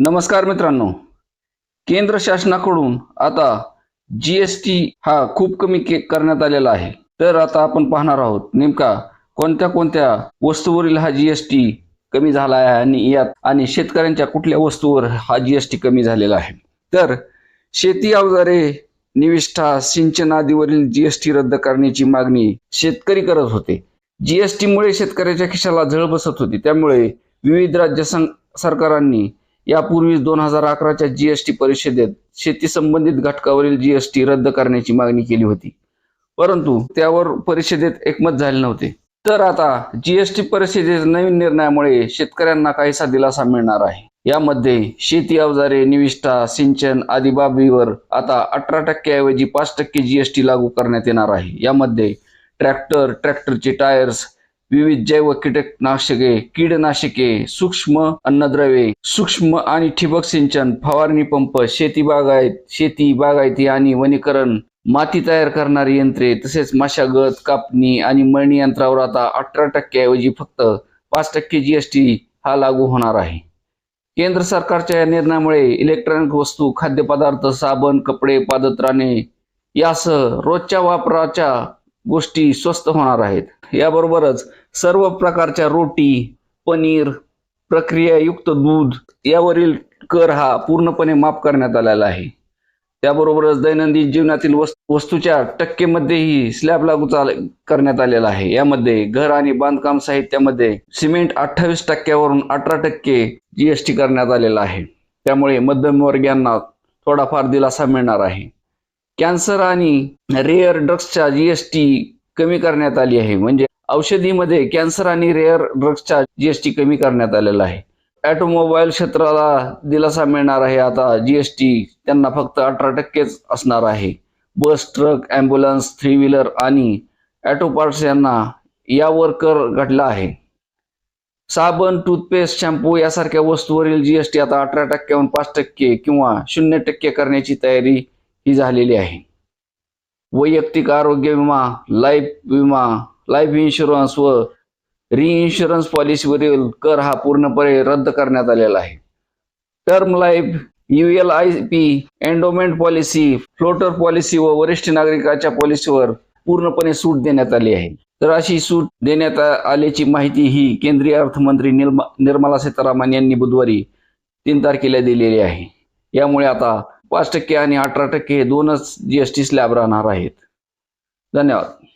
नमस्कार मित्रांनो. केंद्र शासनाकडून आता जी एस टी हा खूप कमी करण्यात आलेला आहे. तर आता आपण पाहणार आहोत नेमका कोणत्या कोणत्या वस्तूवरील हा जी एस टी कमी झाला आहे आणि यात आणि शेतकऱ्यांच्या कुठल्या वस्तूवर हा जी एस टी कमी झालेला आहे. तर शेती अवजारे निविष्ठा सिंचन आदीवरील जी एस टी रद्द करण्याची मागणी शेतकरी करत होते. जीएसटी मुळे शेतकऱ्याच्या खिशाला झळ बसत होती. त्यामुळे विविध राज्य सं- सरकारांनी यापूर्वी दोन हजार अकराच्या जीएसटी परिषदेत शेती संबंधित घटकावरील जीएसटी रद्द करण्याची मागणी केली होती. परंतु त्यावर परिषदेत एकमत झाले नव्हते. तर आता जीएसटी परिषदेत नवीन निर्णयामुळे शेतकऱ्यांना काहीसा दिलासा मिळणार आहे. यामध्ये शेती अवजारे निविष्ठा सिंचन आदी बाबीवर आता अठरा टक्क्याऐवजी पाच टक्के जीएसटी लागू करण्यात येणार आहे. यामध्ये ट्रॅक्टर ट्रॅक्टरचे टायर्स विविध जैव कीटकनाशके कीडनाशके सूक्ष्म अन्नद्रव्ये सूक्ष्म आणि ठिबक सिंचन फवारणी पंप शेती बागायत शेती बागायती आणि वनीकरण माती तयार करणारी यंत्रे तसेच मशागत कापणी आणि मळणी यंत्रावर आता अठरा टक्क्याऐवजी फक्त पाच टक्के जीएसटी हा लागू होणार आहे. केंद्र सरकारच्या या निर्णयामुळे इलेक्ट्रॉनिक वस्तू खाद्यपदार्थ साबण कपडे पादत्राणे यासह रोजच्या वापराच्या गोष्टी स्वस्त होणार आहेत. याबरोबरच सर्व प्रकारच्या रोटी पनीर प्रक्रियायुक्त दूध यावरील कर हा पूर्णपणे माफ करण्यात आलेला आहे. त्याबरोबरच दैनंदिन जीवनातील वस्तूच्या टक्केमध्येही स्लॅब लागू चाल- करण्यात आलेला आहे. यामध्ये घर आणि बांधकाम साहित्यामध्ये सिमेंट अठ्ठावीस टक्क्यावरून अठरा टक्के जीएसटी करण्यात आलेला आहे. त्यामुळे मध्यमवर्गीयांना थोडाफार दिलासा मिळणार आहे. कॅन्सर आणि रेअर ड्रग्सच्या जीएसटी कमी करण्यात आली आहे. म्हणजे औषधीमध्ये कॅन्सर आणि रेअर ड्रग्सच्या जीएसटी कमी करण्यात आलेला आहे. ऑटोमोबाईल क्षेत्राला दिलासा मिळणार आहे. आता जीएसटी त्यांना फक्त अठरा टक्केच असणार आहे. Bus truck ambulance three wheeler आणि ॲटो पार्ट्स यांना यावर कर घडला आहे. साबण टूथपेस्ट शॅम्पू यासारख्या वस्तूवरील जीएसटी आता अठरा टक्क्याहून पाच टक्के किंवा शून्य टक्के करण्याची तयारी ही झालेली आहे. वैयक्तिक आरोग्य विमा लाईफ विमा लाईफ इन्शुरन्स व रिइन्शुरन्स पॉलिसीवरील कर हा पूर्णपणे रद्द करण्यात आलेला आहे. Term life UL I P endowment policy floater policy व वरिष्ठ नागरिकाच्या पॉलिसीवर पूर्णपणे सूट देण्यात आली आहे. तर अशी सूट देण्यात आल्याची माहिती ही केंद्रीय अर्थमंत्री निर्मा निर्मला सीतारामन यांनी बुधवारी तीन तारखेला दिलेली आहे. यामुळे आता पाच टक्के आणि अठरा टक्के हे दोनच जीएसटी स्लॅब राहणार आहेत. धन्यवाद.